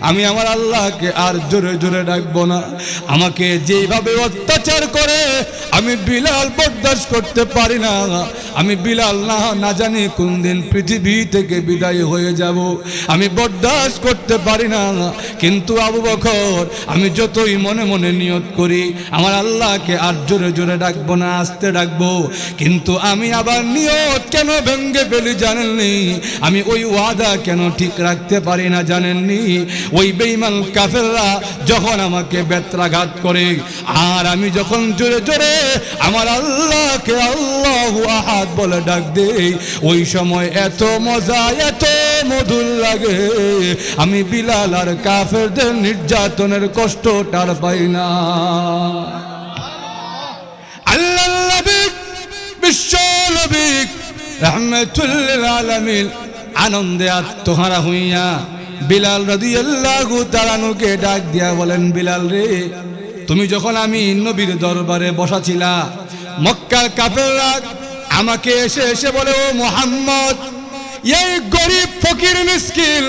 আমি আমার আল্লাহকে আর জোরে জোরে ডাকবো না। আমাকে যেভাবে অত্যাচার করে, আমি বিলাল বরদাস্ত করতে পারি না। আমি বিলাল না না জানি কোন দিন পৃথিবী থেকে বিদায় হয়ে যাব। আমি বরদাস্ত করতে পারি না। কিন্তু আবু বখর আমি যতই মনে মনে নিয়ত করি, আমার আল্লাহকে আর জোরে জোরে ডাকবো না, আসতে ডাকবো। কিন্তু আমি আবার নিয়ত কেন ভেঙ্গে ফেলি জানেননি? আমি ওই ওয়াদা কেন ঠিক রাখতে পারি না জানেননি? ওই বেইমান কাফেররা যখন আমাকে বেত্রাঘাত করে, আর আমি যখন জোরে জোরে আমার আল্লাহকে আল্লাহ আহাদ বলে ডাক দেই, ওই সময় এত মজা, এত মধুর লাগে। আমি বিলাল আর কাফেরদের নির্যাতনের কষ্ট টার পাই না। আনন্দে আত্মহারা হইয়া বিলাল রদি আল্লাহ তারানুকে ডাক দিয়া বলেন, বিলাল রে, তুমি যখন আমি নবীর দরবারে বসাছিলা, মক্কার কাফেররা আমাকে এসে এসে বলে, ও মোহাম্মদ, এই গরিব ফকির মিসকিন,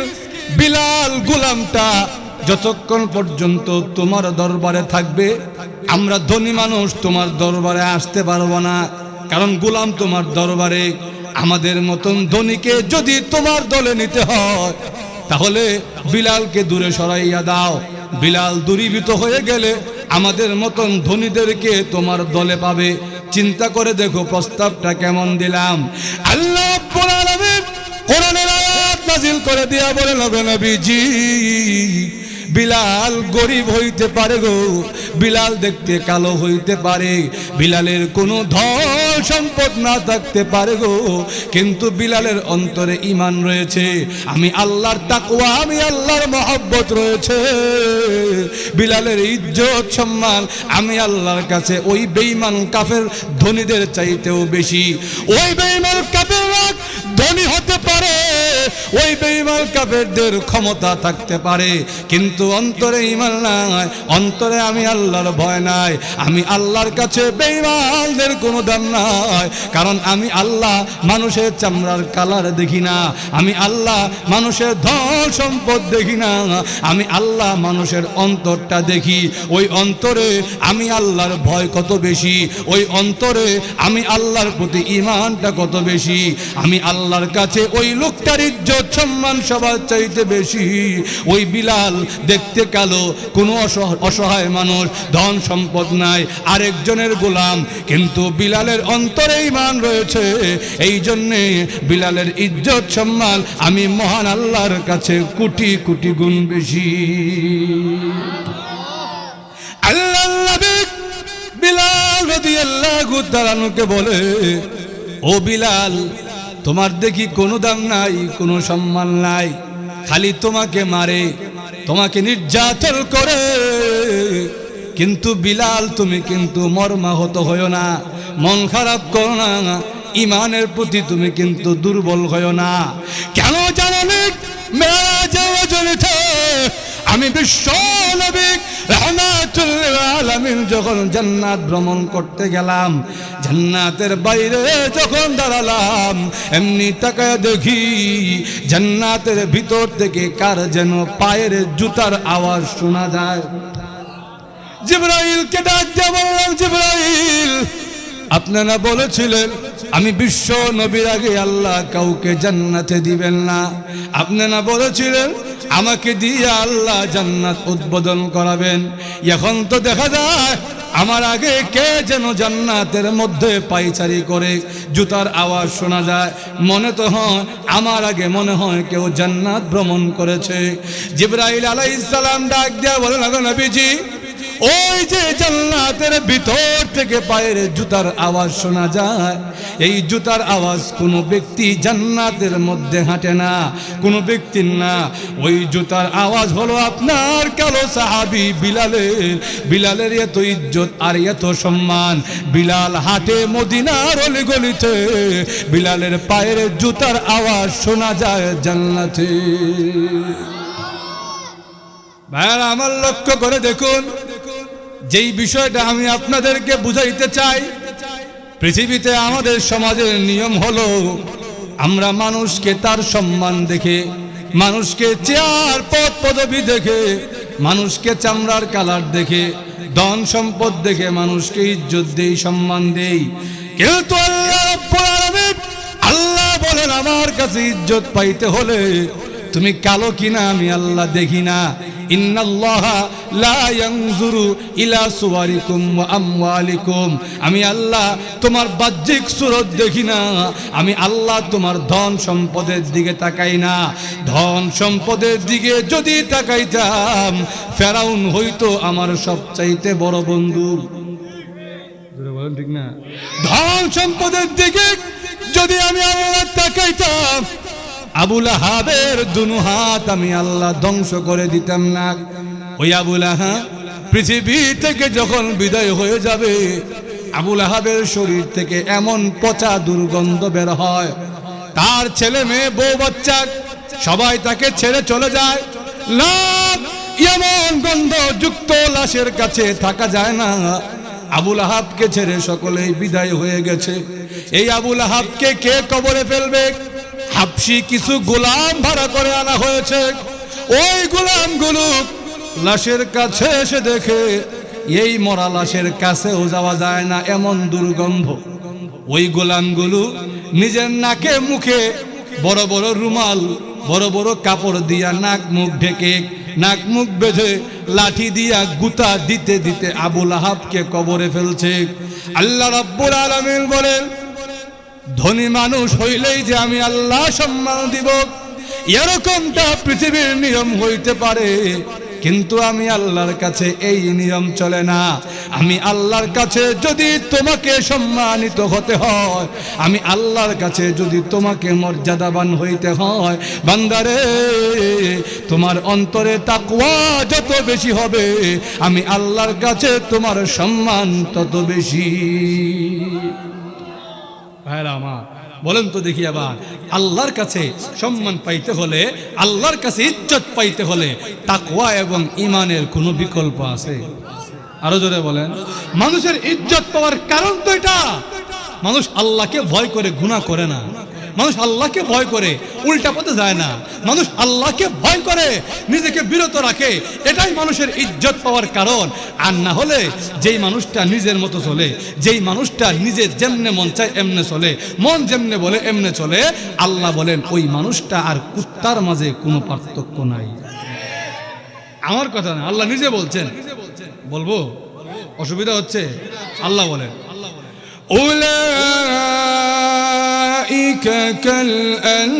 বিলাল গুলামটা যতক্ষণ পর্যন্ত তোমার দরবারে থাকবে, আমরা ধনী মানুষ, তোমার দরবারে আসতে পারব না। কারণ গোলাম তোমার দরবারে আমাদের মতন ধনীকে যদি তোমার দলে নিতে হয় তাহলে বিলালকে দূরে সরাইয়া দাও। বিলাল দূরীভূত হয়ে গেলে আমাদের মতন ধনীদেরকে তোমার দলে পাবে। চিন্তা করে দেখো প্রস্তাবটা কেমন দিলাম। আল্লাহ করে দিয়া বলে নবে নবীজি, বিলাল গরিব হইতে পারে গো। বিলাল দেখতে কালো হইতে পারে। বিলালের কোনো ধন সম্পদ না থাকতে পারে গো। কিন্তু বিলালের অন্তরে ইমান রয়েছে। আমি আল্লাহর তাকুয়া আমি আল্লাহর মহব্বত রয়েছে। বিলালের ইজ্জত, সম্মান আমি আল্লাহর কাছে ওই বেঈমান কাফের ধনীদের চাইতেও বেশি। ওই বেইমান পারে ওই বেঈমান কাফেরদের ক্ষমতা থাকতে পারে, কিন্তু অন্তরে ইমান নাই, অন্তরে আমি আল্লাহর ভয় নাই, আমি আল্লাহর কাছে বেঈমানদের কোনো দাম নাই, কারণ আমি আল্লাহ মানুষের চামড়ার কালার দেখি না, আমি আল্লাহ মানুষের ধন সম্পদ দেখি না, আমি আল্লাহ মানুষের অন্তরটা দেখি, ওই অন্তরে আমি আল্লাহর ভয় কত বেশি, ওই অন্তরে আমি আল্লাহর প্রতি ইমানটা কত বেশি, আমি আল্লাহর কাছে ওই লোকটার ইজ্জত সম্মান সবার চাইতে বেশি। ওই বিলাল দেখতে কালো, কোনো অসহায় মানুষ, ধন সম্পদ নাই, আরেকজনের গোলাম। কিন্তু বিলালের অন্তরে ইমান রয়েছে। এই জন্যে বিলালের ইজ্জত, সম্মান আমি মহান আল্লাহর কাছে কোটি কোটি গুণ বেশি। আল্লাহ বিলাল রাদিয়াল্লাহু তাআলাকে বলে, ও বিলাল তোমার দেখি কোনো দাম নাই, কোনো সম্মান নাই। খালি তোমাকে মারে, তোমাকে নির্যাতন করে। কিন্তু বিলাল, তুমি কিন্তু মর্মাহত হইও না, মন খারাপ করো না, ইমানের প্রতি তুমি কিন্তু দুর্বল হইও না। কেন জানো নি? মেরাজে ওজনেতে আমি বিশ্ব নবী যখন জান্নাত ভ্রমণ করতে গেলাম, জান্নাতের বাইরে যখন দাঁড়ালাম, এমনি তাকায় দেখি জান্নাতের ভিতর থেকে কার যেন পায়ের জুতার আওয়াজ শোনা যায়। জিব্রাইলকে ডাক দিয়ে বললাম জিব্রাইল আপনারা বলেছিলেন আমি বিশ্ব নবীর আগে আল্লাহ কাউকে জান্নাতে দিবেন না? আপনারা বলেছিলেন আমাকে দিয়ে আল্লাহ জান্নাত উদ্বোধন করাবেন। এখন তো দেখা যায়, আমার আগে কে যেন জান্নাতের মধ্যে পাইচারি করে, জুতার আওয়াজ শোনা যায়। মনে তো হয়, আমার আগে মনে হয় কেউ জান্নাত ভ্রমণ করেছে। জিব্রাইল আলাইহিস সালাম ডাক দেওয়া বলেন আগো নবীজি ওই যে জান্নাতের ভিতর থেকে পায়ের জুতার আওয়াজ শোনা যায়। এই জুতার আওয়াজ কোনো ব্যক্তি জান্নাতের মধ্যে হাঁটে না, কোনো ব্যক্তির না। ওই জুতার আওয়াজ হলো আপনার কালো সাহাবি বিলালের। বিলালের এত ইজ্জত আর এত সম্মান। বিলাল হাটে মদিনার অলিগলিতে। বিলালের পায়ের জুতার আওয়াজ শোনা যায় জান্নাতে। ভাইয়ারা, আমার লক্ষ্য করে দেখুন। যেই বিষয়টা আমি আপনাদেরকে বুঝাইতে চাই, পৃথিবীতে আমাদের সমাজের নিয়ম হলো, আমরা মানুষকে তার সম্মান দেখে, মানুষকে চেয়ার, পদ, পদবি দেখে, মানুষকে চামড়ার কালার দেখে, ধন সম্পদ দেখে মানুষকে ইজ্জত দেই, সম্মান দেই। কিন্তু আল্লাহ বলেন, আমার কাছে ইজ্জত পাইতে হলে তুমি কালো কিনা, আমি আল্লাহ দেখি না। আমি আল্লাহ তোমার বাহ্যিক সুরত দেখি না। আমি আল্লাহ তোমার ধন সম্পদের দিকে তাকাই না। ধন সম্পদের দিকে যদি তাকাইতাম, ফেরাউন হইতো আমার সবচাইতে বড় বন্ধু। না? ধন সম্পদের দিকে যদি আমি আল্লাহ তাকাইতাম আবুল আহাবের দুনু হাত আমি আল্লাহ ধ্বংস করে দিতাম না। ওই আবুল আহা পৃথিবী থেকে যখন বিদায় হয়ে যাবে আবুল আহাবের শরীর থেকে এমন পচা দুর্গন্ধ বের হয়। তার ছেলে মেয়ে, বউ বাচ্চা, সবাই তাকে ছেড়ে চলে যায়। এমন গন্ধ যুক্ত লাশের কাছে থাকা যায় না। আবুল আহাবকে ছেড়ে সকলেই বিদায় হয়ে গেছে। এই আবুল আহাবকে কে কবরে ফেলবে? হাফসি কিছু গোলাম ভাড়া করে আনা হয়েছে। ওই গোলামগুলো লাশের কাছে এসে দেখে, এই মরা লাশের কাছেও যাওয়া যায় না এমন দুর্গন্ধ। ওই গোলামগুলো নিজের নাকে মুখে বড় বড় রুমাল, বড় বড় কাপড় দিয়া নাক মুখ ঢেকে, নাক মুখ বেঁধে লাঠি দিয়া গুতা দিতে দিতে আবুল আহাবকে কবরে ফেলছে। আল্লাহ রাব্বুল আলামিন বলেন ধনী মানুষ হইলেই যে আমি আল্লাহ সম্মান দিব। এরকমটা পৃথিবীর নিয়ম হইতে পারে, কিন্তু আমি আল্লাহর কাছে এই নিয়ম চলে না। আমি আল্লাহর কাছে যদি তোমাকে সম্মানিত হতে হয়, আমি আল্লাহর কাছে যদি তোমাকে মর্যাদাবান হইতে হয়, বান্দারে, তোমার অন্তরে তাকওয়া যত বেশি হবে, আমি আল্লাহর কাছে তোমার সম্মান তত বেশি। বলেন তো দেখি আবার, আল্লাহর কাছে সম্মান পাইতে হলে, আল্লাহর কাছে ইজ্জত পাইতে হলে তাকওয়া এবং ইমানের কোনো বিকল্প আছে? আরও জোরে বলেন। মানুষের ইজ্জত পাওয়ার কারণ তো এটা। মানুষ আল্লাহকে ভয় করে গুণা করে না। মানুষ আল্লাহকে ভয় করে, উল্টা পথে যায় না। মানুষ আল্লাহকে ভয় করে, নিজেকে বিরত রাখে, এটাই মানুষের ইজ্জত পাওয়ার কারণ। আর না হলে যেই মানুষটা নিজের মতো চলে, যেই মানুষটা নিজে যেমনে মন চায় এমনে চলে, মন যেমনে বলে এমনে চলে, আল্লাহ বলেন, ওই মানুষটা আর কুত্তার মাঝে কোনো পার্থক্য নাই। আমার কথা না, আল্লাহ নিজে বলছেন। বলব? অসুবিধা হচ্ছে? আল্লাহ বলেন। আল্লাহ বলেন أولئك كالأنعام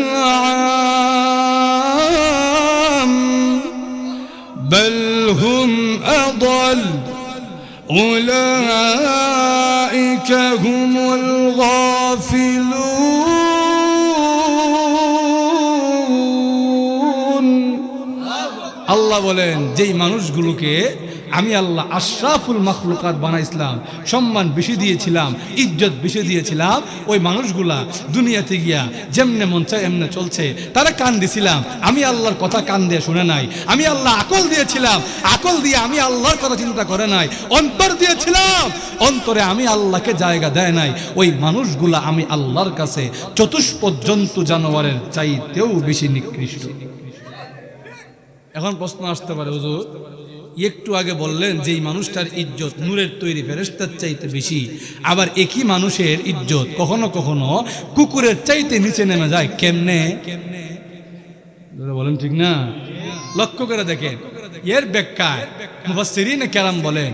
بل هم أضل أولئك هم الغافلون আল্লাহ বলেন যেই মানুষগুলোকে আমি আল্লাহ আশরাফুল মখলুকাত বানাইছিলাম, সম্মান বেশি দিয়েছিলাম, ইজ্জত বেশি দিয়েছিলাম, ওই মানুষগুলা দুনিয়াতে গিয়া যেমনে মন চায় এমনে চলছে, তারা কান দিছিলাম, আমি আল্লাহর কথা কান দিয়ে শুনে নাই, আমি আল্লাহ আকল দিয়েছিলাম, আকল দিয়ে আমি আল্লাহর কথা চিন্তা করে নাই, অন্তর দিয়েছিলাম, অন্তরে আমি আল্লাহকে জায়গা দেয় নাই, ওই মানুষগুলা আমি আল্লাহর কাছে চতুষ্পদ জন্তু জানোয়ারের চাইতেও বেশি নিকৃষ্ট। এখন প্রশ্ন আসতে পারে, হুজুর? একটু আগে বললেন যে এই মানুষটার ইজ্জত নূরের তৈরি ফেরেস্তার চাইতে বেশি, আবার একই মানুষের ইজ্জত কখনো কখনো কুকুরের চাইতে নিচে নেমে যায়। কেমনে? বলেন ঠিক না? লক্ষ্য করে দেখেন। এর ব্যাখ্যায় কেরাম বলেন,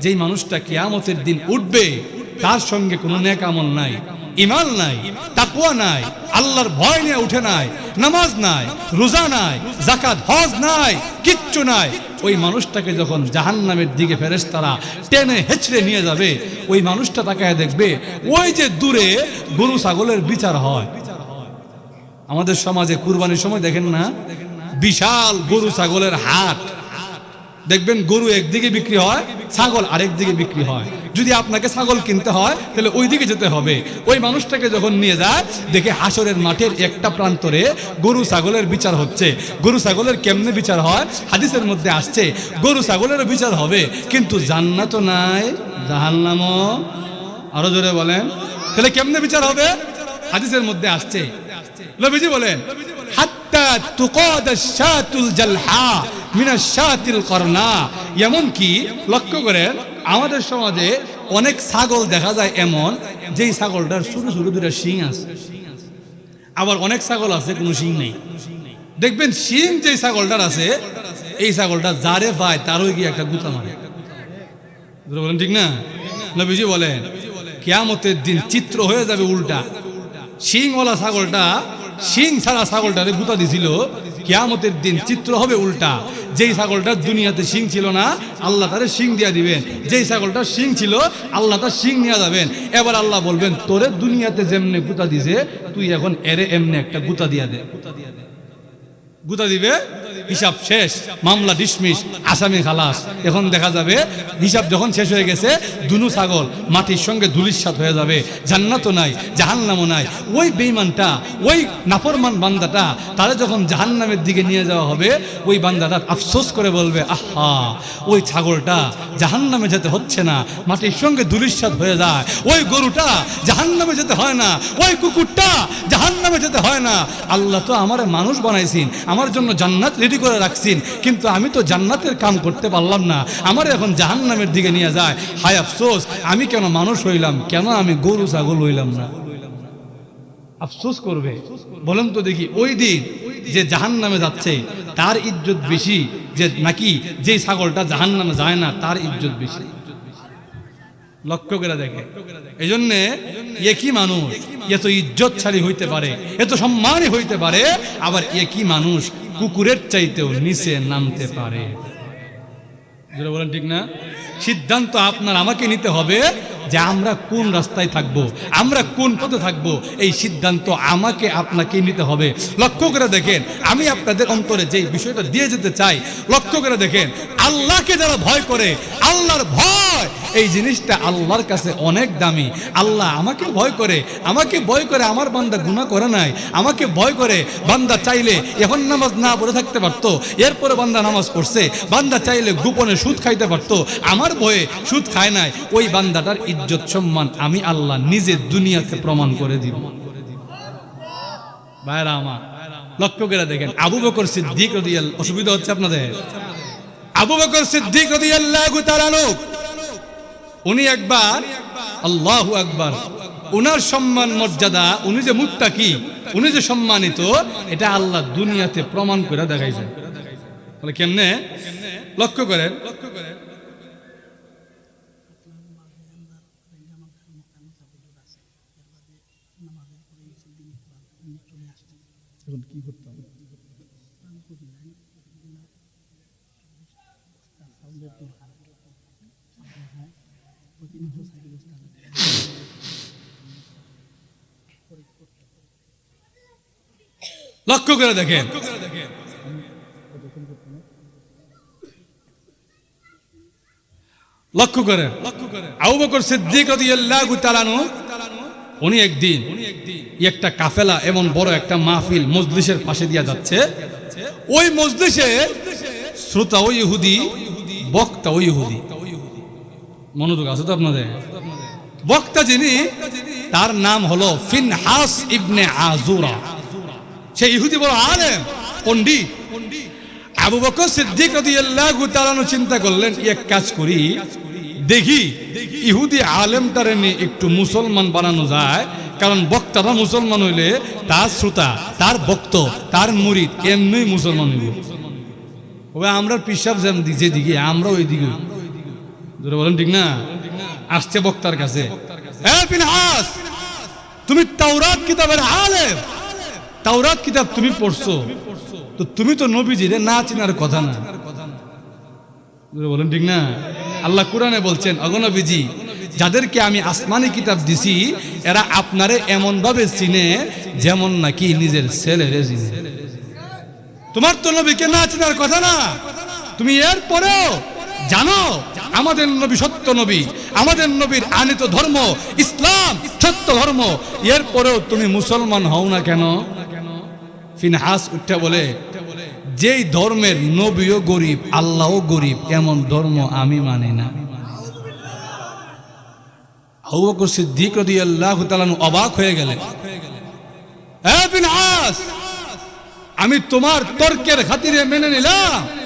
যেই মানুষটা কিয়ামতের দিন উঠবে, তার সঙ্গে কোনো নেক আমল নাই। ইমান নাই তাকুয়া নাই, আল্লাহর ভয় নিয়ে উঠে নাই, নামাজ নাই, রোজা নাই জাকাত হজ নাই, কিচ্ছু নাই। ওই মানুষটাকে যখন জাহান্নামের দিকে ফেরেস তারা টেনে হেঁচড়ে নিয়ে যাবে, ওই মানুষটা তাকে দেখবে, ওই যে দূরে গরু ছাগলের বিচার হয়। আমাদের সমাজে কুরবানির সময় দেখেন না? বিশাল গরু ছাগলের হাট। দেখবেন গরু একদিকে বিক্রি হয়, ছাগল আরেক দিকে বিক্রি হয়। যদি আপনাকে ছাগল কিনতে হয়, তাহলে ওই দিকে যেতে হবে। ওই মানুষটাকে যখন নিয়ে যায়, দেখে হাসরের মাঠের একটা প্রান্তরে গরু ছাগলের বিচার হচ্ছে। গরু ছাগলের কেমনে বিচার হয়? হাদিসের মধ্যে আসছে, গরু ছাগলের বিচার হবে, কিন্তু জান্নাত নাই, জাহান্নামও। আরও জোরে বলেন। তাহলে কেমনে বিচার হবে? হাদিসের মধ্যে আসছে। নবীজি বলেন হাত্তা তুকাদাশ শাতুল জালহা মিনাশ শাতিল করনা। এমন কি লক্ষ্য করেন, আমাদের সমাজে অনেক ছাগল দেখা যায় এমন, যেই ছাগলটার ছোট ছোট দুটা শিং আছে। আবার অনেক ছাগল আছে, কোনো শিং নেই। দেখবেন, শিং যে ছাগলটার আছে, এই ছাগলটা যারে পায় তারও গিয়ে একটা গুতা মারে। বলেন ঠিক না? নবীজি বলেন, কেয়ামতের দিন চিত্র হয়ে যাবে উল্টা। শিংওয়ালা ছাগলটা শিং ছাড়া ছাগলটারে গুতা দিছিল। কেয়ামতের দিন চিত্র হবে উল্টা। যেই ছাগলটার দুনিয়াতে শিং ছিল না, আল্লাহ তারে শিং দিয়া দিবেন। যেই ছাগলটার শিং ছিল, আল্লাহ তার শিং নিয়ে যাবেন। এবার আল্লাহ বলবেন, তোরে দুনিয়াতে যেমনে গুতা দিছে, তুই এখন এরে এমনি একটা গুতা দিয়া দে। গুতা দিবে, হিসাব শেষ, মামলা ডিসমিস আসামি খালাস। এখন দেখা যাবে, হিসাব যখন শেষ হয়ে গেছে, দুনু ছাগল মাটির সঙ্গে ধুলিস্বাদ হয়ে যাবে। জান্নাতও নাই, জাহান্নামও নাই। ওই বেইমানটা ওই নাফরমান বান্দাটা, তারা যখন জাহান্নামের দিকে নিয়ে যাওয়া হবে, ওই বান্দাটা আফসোস করে বলবে, আহা, ওই ছাগলটা জাহান্নামে যেতে হচ্ছে না, মাটির সঙ্গে ধুলিস্বাদ হয়ে যায়। ওই গরুটা জাহান্নামে যেতে হয় না, ওই কুকুরটা জাহান্নামে যেতে হয় না। আল্লাহ তো আমার মানুষ বানাইছেন আমার জন্য জান্নাত রেডি করে রাখছেন, কিন্তু আমি তো জান্নাতের কাম করতে পারলাম না। আমার এখন জাহান্নামের দিকে নিয়ে যায়। হায় আফসোস, আমি কেন মানুষ হইলাম? কেন আমি গরু, ছাগল হইলাম না? আফসোস করবে। বলেন তো দেখি, ওই দিন যে জাহান নামে যাচ্ছে, তার ইজ্জত বেশি যে নাকি যে ছাগলটা জাহান নামে যায় না, তার ইজ্জত বেশি। লক্ষ্য করে দেখে। এই জন্যে একই মানুষ? এত ইজ্জতশালী হইতে পারে এত সম্মানী হইতে পারে, আবার একই মানুষ? কুকুরের চাইতেও নিচে নামতে পারে। বলেন ঠিক না? সিদ্ধান্ত আপনার আমাকে নিতে হবে যে আমরা কোন রাস্তায় থাকব, আমরা কোন পথে থাকব, এই সিদ্ধান্ত আমাকে আপনাকে নিতে হবে। লক্ষ্য করে দেখেন, আমি আপনাদের অন্তরে যে বিষয়টা দিয়ে যেতে চাই, লক্ষ্য করে দেখেন, আল্লাহকে যারা ভয় করে, আল্লাহর ভয় এই জিনিসটা আল্লাহর কাছে অনেক দামি। আল্লাহ আমাকে ভয় করে, আমাকে ভয় করে আমার বান্দা গুণা করে নাই। আমাকে ভয় করে বান্দা চাইলে এখন নামাজ না পড়ে থাকতে পারতো, এরপরে বান্দা নামাজ পড়ছে। বান্দা চাইলে গোপনে সুদ খাইতে পারতো, আমার ভয়ে সুদ খায় নাই। ওই বান্দাটার ইজ্জত সম্মান আমি আল্লাহ নিজে দুনিয়াতে প্রমাণ করে দিব। ভাইরা আমার, লক্ষ্য করে দেখেন, আবু বকর সিদ্দিক অসুবিধা হচ্ছে আপনাদের? আবু বকর সিদ্দিক রদিয়াল্লাহু তাআলা উনি একবার, আল্লাহ একবার উনার সম্মান মর্যাদা, উনি যে মুত্তাকি উনি যে সম্মানিত, এটা আল্লাহ দুনিয়াতে প্রমাণ করে দেখাইছেন। বলে কেমনে? লক্ষ্য করেন। লক্ষ্য করে দেখেন। লক্ষ্য করেন। আবু সিদ্দিক উনি একদিন একটা কাফেলা এমন বড় একটা মাহফিল মজলিসের পাশে দিয়া যাচ্ছে। ওই মজলিসে শ্রোতা ওই ইহুদি, বক্তা ওই ইহুদি। মনোযোগ আছে তো আপনাদের? বক্তা যিনি, তার নাম হলো ফিনহাস ইবনে আজুরা সে ইহুদি বড় আলেম, পণ্ডিত। আবু বকর সিদ্দিক রাদিয়াল্লাহু তাআলা চিন্তা করলেন, এক কাজ করি, দেখি ইহুদি আলেমটারে নিয়ে একটু মুসলমান বানানো যায়, কারণ বক্তারা মুসলমান হইলে তার শ্রোতা, তার বক্ত তার মুরিদ এমনি মুসলমান হইব? ওই আমরা পিসাব যেন দিকে আমরা ওই দিকে জোরে বলেন ঠিক না? আসছে বক্তার কাছে। তুমি তাওরাত কিতাবের আলেম। তাওরাত কিতাব তুমি পড়ছো। তো তুমি তো নবীজিরে না চিনার কথা না। বলেন ঠিক না? আল্লাহ কোরআনে বলছেন অগনবীজি যাদেরকে আমি আসমানি কিতাব দিছি, এরা আপনারে এমন ভাবে চিনে যেমন নাকি নিজের ছেলেরে চিনে। তোমার তো নবীকে না চেনার কথা না। তুমি এর পরেও জানো, আমাদের নবী সত্য নবী, আমাদের নবীর আনিত ধর্ম, ইসলাম সত্য ধর্ম। এর পরেও তুমি মুসলমান হও না কেন? ফিনহাস উঠে বলে, যেই ধর্মের নবীও গরিব, আল্লাহও গরিব, এমন ধর্ম আমি মানি না। অবাক হয়ে গেলেন। আমি তোমার তর্কের খাতিরে মেনে নিলাম।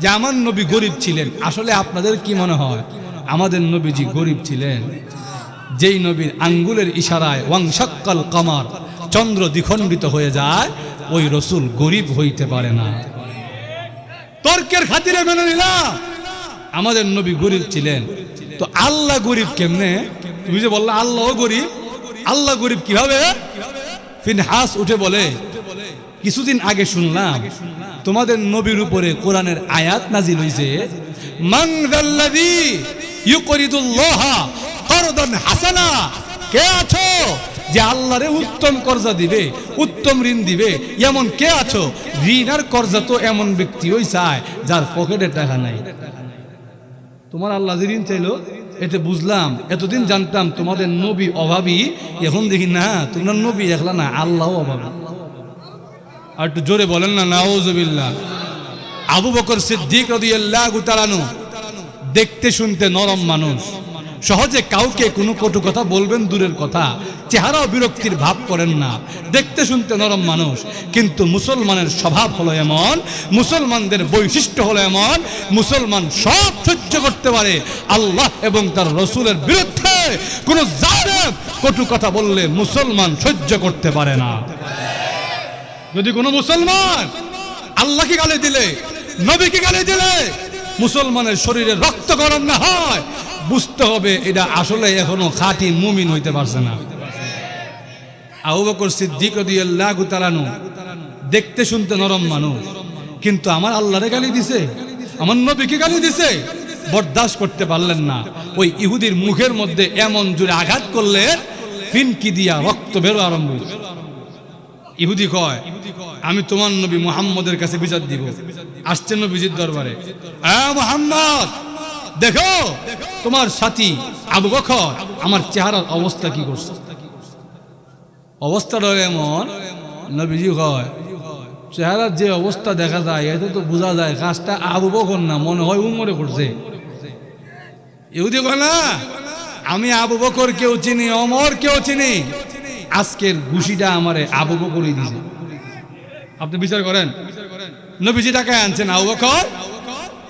যে আমার নবী গরিব ছিলেন। আসলে আপনাদের কি মনে হয়? আমাদের নবীজি গরিব ছিলেন। যেই নবীর আঙ্গুলের ইশারায় ওয়াংশাক্কাল কামার চন্দ্র দ্বিখণ্ডিত হয়ে যায়, ওই রসুল গরিব হইতে পারে না। তর্কের খাতিরে মেনে নিলাম আমাদের নবী গরিব ছিলেন। তো আল্লাহ গরিব কেমনে? তুমি যে বললা আল্লাহ গরিব আল্লাহ গরিব কীভাবে? ফিনহাস উঠে বলে কিছুদিন আগে শুনলাম, তোমাদের নবীর উপরে কোরআনের আয়াত নাজিল করদান হাসানা। কে উত্তম কর্জা দিবে, উত্তম ঋণ দিবে? এমন কে আছো ঋণ আর কর্জা তো এমন ব্যক্তি ওই যার নাই। তোমার আল্লাহ যে ঋণ চাইলো বুঝলাম, এতদিন জানতাম তোমাদের নবী অভাবী, এখন দেখি না, তোমরা নবী, একলা না আল্লাহ অভাবী। আর একটু জোরে বলেন না নাওজবিল্লাহ আবু বকর সিদ্দিক রাদিয়াল্লাহু দেখতে শুনতে নরম মানুষ। সহজে কাউকে কোনো কটু কথা বলবেন দূরের কথা। চেহারাও বিরক্তির ভাব করেন না। দেখতে শুনতে নরম মানুষ। কিন্তু মুসলমানের স্বভাব হলো এমন, মুসলমানদের বৈশিষ্ট্য হলো এমন, মুসলমান সব সহ্য করতে পারে। আল্লাহ এবং তার রসুলের বিরুদ্ধে কোনো জালেম কটু কথা বললে মুসলমান সহ্য করতে পারে না। যদি কোনো মুসলমান আল্লাহকে গালি দিলে, নবীকে গালি দিলে, মুসলমানের শরীরে রক্ত গরম না হয়, বুঝতে হবে এটা আসলে এখনও খাঁটি মুমিন হইতে পারছে না। দেখতে শুনতে নরম মানুষ, কিন্তু আমার আল্লাহরে গালি দিছে, আমার নবীকে গালি দিছে, বরদাস্ত করতে পারলেন না। ওই ইহুদির মুখের মধ্যে এমন জোরে আঘাত করলে ফিনকি দিয়া রক্ত বেরো আরম্ভ হয়েছে ইহুদি কয়, আমি তোমার নবী মুহাম্মদের কাছে বিচার দিব। আসছে নবীজির দরবারে। দেখো, তোমার সাথী আবু বকর, আমার চেহারার অবস্থা কি করছে? অবস্থাটা এমন, নবীজি কয়, চেহারার যে অবস্থা দেখা যায় এতে তো বোঝা যায়, কাজটা আবু বকর না, মনে হয় উমরে করছে। ইহুদি কয় না, আমি আবু বকর কেউ চিনি অমর কেউ চিনি। আজকের ঘুষিটা আমারে আবু বকরই দিছে আপনি বিচার করেন? নবীজি টাকায় আনছেন আবু বকর?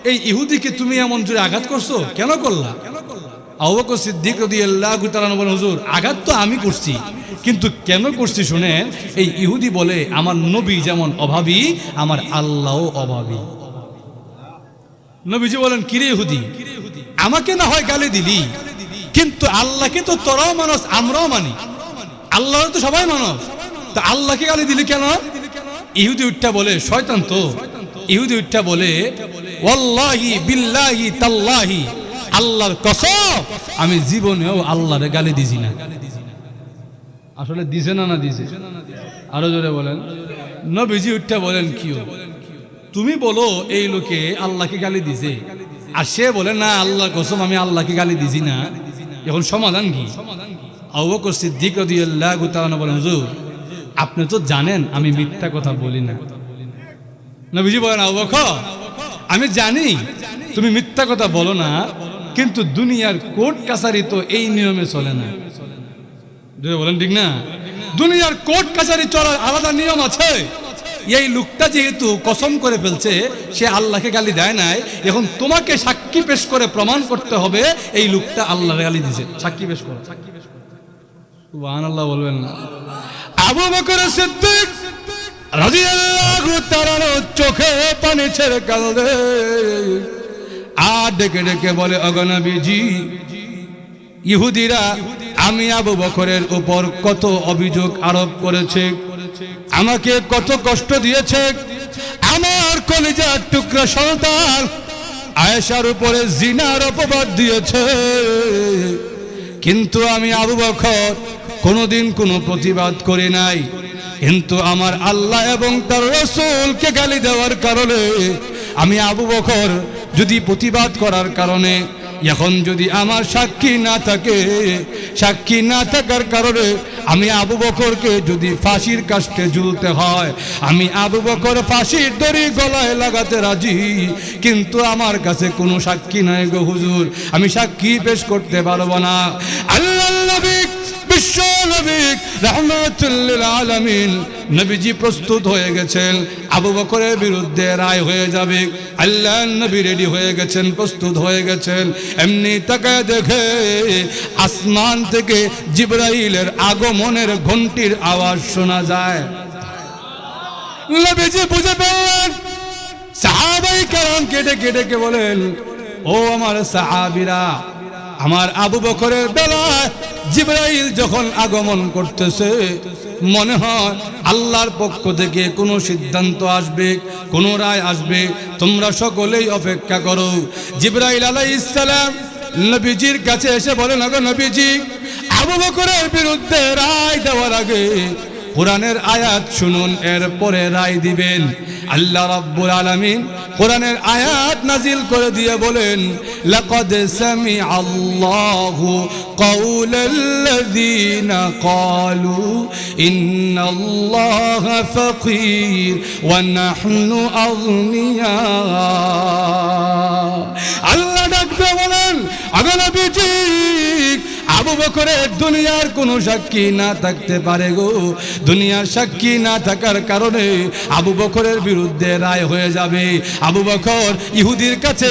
এই ইহুদিকে তুমি এমন জোরে আঘাত করছ? কেন করলা? আঘাত তো আমি করছি। কিন্তু কেন করছি শুনেন? এই ইহুদি বলে, আমার নবী যেমন অভাবী, আমার আল্লাহও অভাবী। নবীজি বলেন, কিরে ইহুদি? আমাকে না হয় গালি দিলি? কিন্তু আল্লাহকে তো তোরাও মানুষ আমরাও মানি। আল্লাহ তো সবাই মানুষ তো আল্লাহকে গালি দিলি কেন? ইহুদি উঠটা বলে, শয়তান তো। ইহুদি উঠটা বলে বিল্লাহি তাল্লাহি, আল্লাহর কসম, আমি জীবনেও আল্লাহরে গালি দিছি না। আসলে দিছে না না দিছে? আরও জোরে বলেন। নবীজি উঠটা বলেন, কিও? তুমি বলো এই লোকে আল্লাহকে গালি দিছে। আর সে বলে, না আল্লাহ কসম, আমি আল্লাহকে গালি দিছি না। এখন সমাধান কি? আবু বকর সিদ্দিক বলেন, হুজুর, আপনি তো জানেন আমি মিথ্যা কথা বলি না। নবীজি বলেন বকর আমি জানি তুমি মিথ্যা কথা বলো না, কিন্তু দুনিয়ার কোর্ট কাছারি তো এই নিয়মে চলে না। বলেন, ঠিক না? দুনিয়ার কোর্ট কাছারি চলার আলাদা নিয়ম আছে। এই লোকটা যেহেতু কসম করে ফেলছে, সে আল্লাহকে গালি দেয় নাই, এখন তোমাকে সাক্ষী পেশ করে প্রমাণ করতে হবে, এই লোকটা আল্লাহর গালি দিছে সাক্ষী পেশ করো। সুবহান আবু বকর সিদ্দিক রাদিয়াল্লাহু চোখে পানি ছেড়ে কাঁদে আর ডেকে ডেকে বলে অগনবীজি ইহুদিরা, আমি আবু বকরের উপর কত অভিযোগ আরোপ করেছে, আমাকে কত কষ্ট দিয়েছে, আমার কলিজার টুকরা সন্তান আয়েশার উপরে জিনার অপবাদ দিয়েছে। কিন্তু আমি আবু বকর কোনোদিন কোনো প্রতিবাদ করি নাই। কিন্তু আমার আল্লাহ এবং তার রসুলকে গালি দেওয়ার কারণে আমি আবু বকর যদি প্রতিবাদ করার কারণে, এখন যদি আমার সাক্ষী না থাকে, সাক্ষী না থাকার কারণে আমি আবু বকরকে যদি ফাঁসির কাস্টে ঝুলতে হয়, আমি আবু বকর ফাঁসির দড়ি গলায় লাগাতে রাজি। কিন্তু আমার কাছে কোনো সাক্ষী নাই গো হুজুর, আমি সাক্ষী পেশ করতে পারব না। আল্লাহ নবী আবু বকরের বিরুদ্ধে রায় হয়ে যাবে। প্রস্তুত হয়ে গেছেন। এমনি দেখে আসমান থেকে জিব্রাইলের আগমনের ঘন্টির আওয়াজ শোনা যায়। বুঝে ফেললেন। সাহাবাই কারণ কেটে কেটে কে বলেন, ও আমার সাহাবিরা, আমার আবু বকরের বেলায় জিব্রাইল যখন আগমন করতেছে, মনে হয় আল্লাহর পক্ষ থেকে কোনো সিদ্ধান্ত আসবে, কোনো রায় আসবে। তোমরা সকলেই অপেক্ষা করো। জিব্রাইল আলাইহিস সালাম নবীজির কাছে এসে বলেন আগো নবীজি, আবু বকরের বিরুদ্ধে রায় দেওয়ার আগে কোরআনের আয়াত শুনুন, এর পরে রায় দিবেন। আল্লাহ রাব্বুল আলামিন কোরআনের আয়াত নাজিল করে দিয়ে বলেন লাকাদ সামি আল্লাহু কাউলাল্লাযীনা ক্বালু ইন্নাল্লাহা ফাকীর ওয়া নাহনু আগনিয়া আল্লাহ ডাকতে বলেন আগনবীজি আবু বকরের দুনিয়ার কোনো সাক্ষী না থাকতে পারে গো। দুনিয়ার সাক্ষী না থাকার কারণে আবু বকরের বিরুদ্ধে রায় হয়ে যাবে। আবু বকর ইহুদির কাছে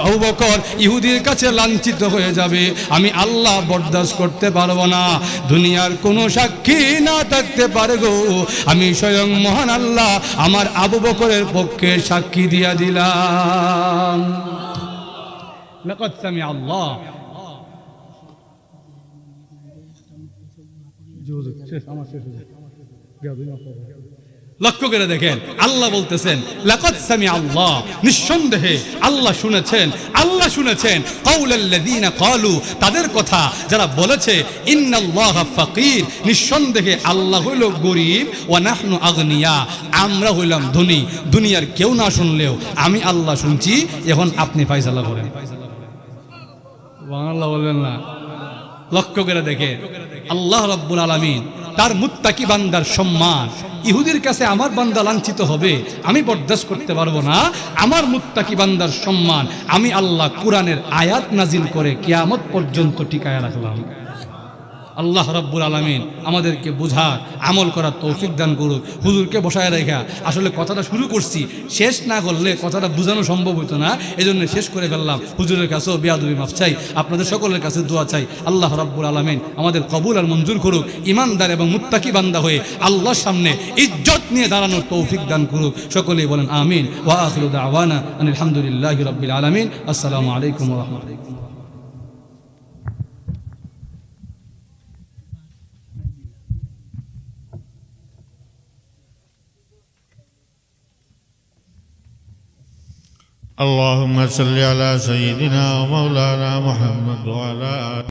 আবু বকর ইহুদির কাছে লাঞ্ছিত হয়ে যাবে। আমি আল্লাহ বরদাস্ত করতে পারব না। দুনিয়ার কোনো সাক্ষী না থাকতে পারে গো। আমি স্বয়ং মহান আল্লাহ আমার আবু বকরের পক্ষে সাক্ষী দিয়া দিলাম। لقد سمع الله লক্ষ্য করে দেখেন আল্লাহ বলতেছেন লাকাদ সামি আল্লাহ নিঃসন্দেহে আল্লাহ শুনেছেন আল্লাহ শুনেছেন কাউলাল্লাযীনা ক্বালু তাদের কথা যারা বলেছে ইন্নাল্লাহা ফাকির নিঃসন্দেহে আল্লাহ হইল গরিব ওয়া নাহনু আগনিয়া আমরা হইলাম ধনী দুনিয়ার কেউ না শুনলেও আমি আল্লাহ শুনছি এখন আপনি ফায়সালা করেন লক্ষ্য করে দেখে আল্লাহ রব্বুল আলমিন তার মুত্তাকি বান্দার সম্মান, ইহুদির কাছে আমার বান্দা লাঞ্ছিত হবে, আমি বরদাস্ত করতে পারব না। আমার মুত্তাকি বান্দার সম্মান, আমি আল্লাহ কোরআনের আয়াত নাজিল করে কেয়ামত পর্যন্ত টিকায় রাখলাম। আল্লাহ রব্বুল আলমিন আমাদেরকে বোঝার, আমল করার তৌফিক দান করুক। হুজুরকে বসায় রেখা, আসলে কথাটা শুরু করছি, শেষ না করলে কথাটা বোঝানো সম্ভব হতো না এই জন্য শেষ করে ফেললাম। হুজুরের কাছেও বিয়াদবি মাফ চাই, আপনাদের সকলের কাছে দোয়া চাই। আল্লাহ রব্বুল আলমিন আমাদের কবুল আর মঞ্জুর করুক ইমানদার এবং মুত্তাকি বান্দা হয়ে আল্লাহর সামনে ইজ্জত নিয়ে দাঁড়ানোর তৌফিক দান করুক। সকলেই বলেন আমিন। ওয়া আখিরু দাওয়ানা আলহামদুলিল্লাহি রাব্বিল আলামিন। আসসালামু আলাইকুম ওয়া রাহমাতুল্লাহ। اللهم صل على سيدنا ومولانا محمد وعلى آله